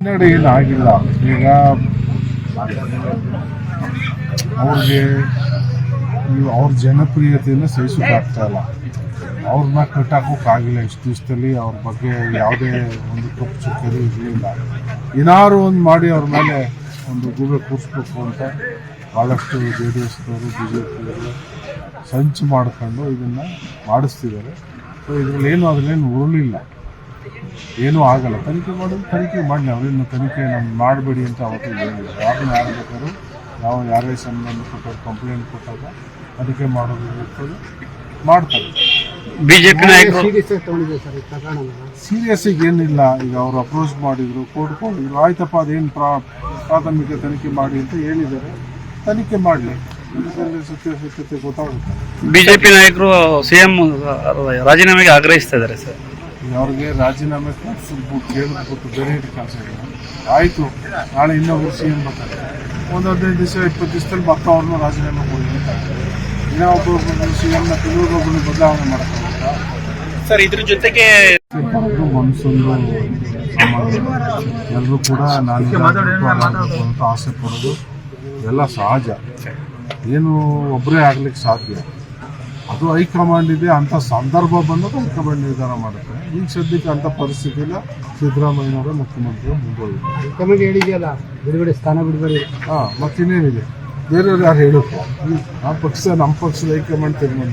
ಹಿನ್ನಡೆ ಏನು ಆಗಿಲ್ಲ. ಈಗ ಅವ್ರಿಗೆ ಅವ್ರ ಜನಪ್ರಿಯತೆಯನ್ನು ಸಹಿಸೋಕ್ಕಾಗ್ತಾ ಇಲ್ಲ. ಅವ್ರನ್ನ ಕಟ್ಟಾಕೋಕ್ಕಾಗಿಲ್ಲ ಇಷ್ಟು ದಿವಸದಲ್ಲಿ, ಅವ್ರ ಬಗ್ಗೆ ಯಾವುದೇ ಒಂದು ತಪ್ಪು ಚುಕ್ಕರಿ ಇರಲಿಲ್ಲ. ಏನಾದ್ರು ಒಂದು ಮಾಡಿ ಅವ್ರ ಮೇಲೆ ಒಂದು ಗೂಬೆ ಕೂರಿಸ್ಬೇಕು ಅಂತ ಭಾಳಷ್ಟು ಜೆ ಡಿ ಎಸ್ನವರು ಬಿ ಜೆ ಪಿಯವರು ಸಂಚು ಮಾಡಿಕೊಂಡು ಇದನ್ನು ಮಾಡಿಸ್ತಿದ್ದಾರೆ. ಸೊ ಇದರಲ್ಲಿ ಏನು ಅದರಲ್ಲೇನು ಉರುಳಿಲ್ಲ. ಏನೂ ಆಗಲ್ಲ. ತನಿಖೆ ಮಾಡೋದು ತನಿಖೆ ಮಾಡಲಿ ಅವ್ರೇನು ತನಿಖೆ ನಮ್ಗೆ ಮಾಡಬೇಡಿ ಅಂತ ಅವತ್ತು ಹೇಳಿದ್ರು. ಯಾರನ್ನ ಯಾರು ಬೇಕಾದ್ರೂ ನಾವು ಯಾರೇ ಸಂಬಂಧಪಟ್ಟವ್ರು ಕಂಪ್ಲೇಂಟ್ ಕೊಟ್ಟಾಗ ತನಿಖೆ ಮಾಡೋದು ಇರ್ತದೆ. ಮಾಡ್ತಾರೆ. ಬಿಜೆಪಿ ನಾಯಕರು ಸೀರಿಯಸ್ ಏನಿಲ್ಲ. ಈಗ ಅವರು ಅಪ್ರೋಚ್ ಮಾಡಿದ್ರು ಕೋರ್ಟ್ ಹೋಗಿದ್ರು ಆಯ್ತಪ್ಪ ಅದೇನು ಪ್ರಾ ಪ್ರಾಥಮಿಕ ತನಿಖೆ ಮಾಡಿ ಅಂತ ಹೇಳಿದ್ದಾರೆ. ತನಿಖೆ ಮಾಡಲಿ. ಸತ್ಯಾಸತ್ಯತೆ ಗೊತ್ತಾಗುತ್ತೆ. ಬಿಜೆಪಿ ನಾಯಕರು ಸಿಎಂ ರಾಜೀನಾಮೆಗೆ ಆಗ್ರಹಿಸ್ತಾ ಇದ್ದಾರೆ ಸರ್. ಅವ್ರಿಗೆ ರಾಜೀನಾಮೆ ಕೊಟ್ಟು ಕೇಳಬೇಕು ಬೇರೆ ಇಲ್ಲ. ಆಯಿತು ನಾಳೆ ಇನ್ನೊಬ್ರು ಸಿ ಎಂ ಬರ್ತಾರೆ. ಒಂದು ಹದಿನೈದು ದಿವಸ ಇಪ್ಪತ್ತು ದಿವಸದಲ್ಲಿ ಮತ್ತೆ ಅವ್ರನ್ನ ರಾಜೀನಾಮೆ ಕೊಡಿ ಇನ್ನೂ ಒಬ್ಬೊಬ್ಬರು ಸಿ ಎಮ್ನ ಕೆಲವೊಬ್ಬರನ್ನ ಬದಲಾವಣೆ ಮಾಡ್ಕೊಬೇಕಾ ಸರ್ ಇದ್ರ ಜೊತೆಗೆ ಮನಸ್ಸೊಂದು ಎಲ್ಲರೂ ಕೂಡ ನಾನು ಅಂತ ಆಸೆ ಪಡೋದು. ಎಲ್ಲ ಸಹಜ. ಏನು ಒಬ್ಬರೇ ಆಗ್ಲಿಕ್ಕೆ ಸಾಧ್ಯ. ಅದು ಹೈಕಮಾಂಡ್ ಇದೆ ಅಂತ ಸಂದರ್ಭ ಬಂದಾಗ ಹೈಕಮಾಂಡ್ ನಿರ್ಧಾರ ಮಾಡುತ್ತೆ. ಈಗ ಸದ್ಯಕ್ಕೆ ಅಂತ ಪರಿಸ್ಥಿತಿ ಇಲ್ಲ. ಸಿದ್ದರಾಮಯ್ಯನವರೇ ಮುಖ್ಯಮಂತ್ರಿ ಮುಂದುವರಿದ್ದಾರೆ ಕಮಿಟಿ ಹೇಳಿದೆಯಲ್ಲ ಬಿಡುಗಡೆ ಸ್ಥಾನ ಬಿಡುಗಡೆ? ಹಾಂ ಮತ್ತಿನ್ನೇನಿದೆ? ಬೇರೆಯವ್ರು ಯಾರು ಹೇಳುತ್ತೆ ಆ ಪಕ್ಷ ನಮ್ಮ ಪಕ್ಷದ ಹೈಕಮಾಂಡ್ ತೀರ್ಮಾನ